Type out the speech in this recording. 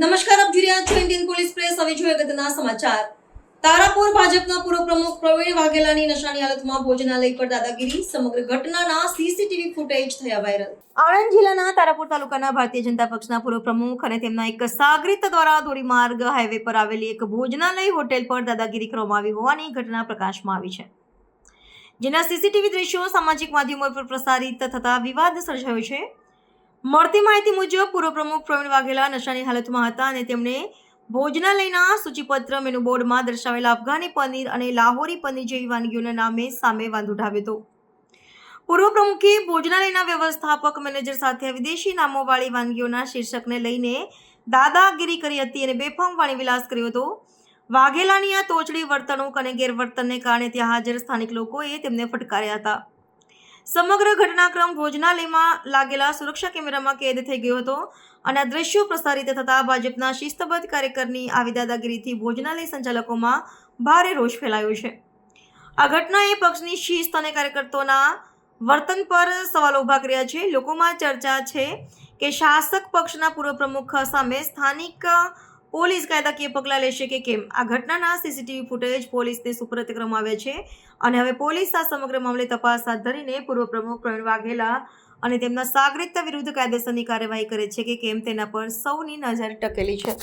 નમસ્કાર, આપ છો ઇન્ડિયન પોલીસ પ્રેસ. હવે જોઈએ અગત્યના સમાચાર. તારાપુર ભાજપના પૂર્વ પ્રમુખ પ્રવીણ વાઘેલાની નશાની હાલતમાં ભોજનાલય પર દાદાગીરી. સમગ્ર ઘટનાના સીસીટીવી ફૂટેજ થયા વાયરલ આણંદ જિલ્લાના તારાપુર તાલુકાના ભારતીય જનતા પક્ષના પૂર્વ પ્રમુખ અને તેમના એક સાગરીત દ્વારા ધોરીમાર્ગ હાઈવે પર આવેલી એક ભોજનાલય હોટેલ પર દાદાગીરી કરવામાં આવી હોવાની ઘટના પ્રકાશમાં આવી છે. જેના સીસીટીવી દ્રશ્યો સામાજિક માધ્યમો પર પ્રસારિત થતા વિવાદ સર્જાયો છે. મળતી માહિતી મુજબ, પૂર્વ પ્રમુખ પ્રવીણ વાઘેલા નશાની હાલતમાં હતા અને તેમણે ભોજનાલયના સૂચિપત્ર મેનુ બોર્ડમાં દર્શાવેલા અફઘાની પનીર અને લાહોરી પનીર જેવી વાનગીઓના નામે સામે વાંધો ઉઠાવ્યો હતો. પૂર્વ પ્રમુખે ભોજનાલયના વ્યવસ્થાપક, મેનેજર સાથે વિદેશી નામોવાળી વાનગીઓના શીર્ષકને લઈને દાદાગીરી કરી હતી અને બેફામ વાણી વિલાસ કર્યો હતો. વાઘેલાની આ તોચડી વર્તણૂક અને ગેરવર્તનને કારણે ત્યાં હાજર સ્થાનિક લોકોએ તેમને ફટકાર્યા હતા. સમગ્ર ઘટનાક્રમ ભોજનાલયમાં લાગેલા સુરક્ષા કેમેરામાં કેદ થઈ ગયો હતો અને દ્રશ્યો પ્રસારિત થતાં ભાજપના શિસ્તબદ્ધ કાર્યકરની આવી દાદાગીરીથી ભોજનાલય સંચાલકોમાં ભારે રોષ ફેલાયો છે. આ ઘટનાએ પક્ષની શિસ્ત અને કાર્યકર્તાઓના વર્તન પર સવાલો ઊભા કર્યા છે. લોકોમાં ચર્ચા છે કે શાસક પક્ષના પૂર્વ પ્રમુખ સામે સ્થાનિક પોલીસ કાયદાકીય પગલાં લેશે કે કેમ? આ ઘટનાના સીસીટીવી ફૂટેજ પોલીસને સુપરત કરવામાં છે અને હવે પોલીસ આ સમગ્ર મામલે તપાસ હાથ ધરીને પૂર્વ પ્રમુખ પ્રવીણ વાઘેલા અને તેમના સાગરિકતા વિરુદ્ધ કાયદેસરની કાર્યવાહી કરે છે કે કેમ તેના પર સૌની નજર ટકેલી છે.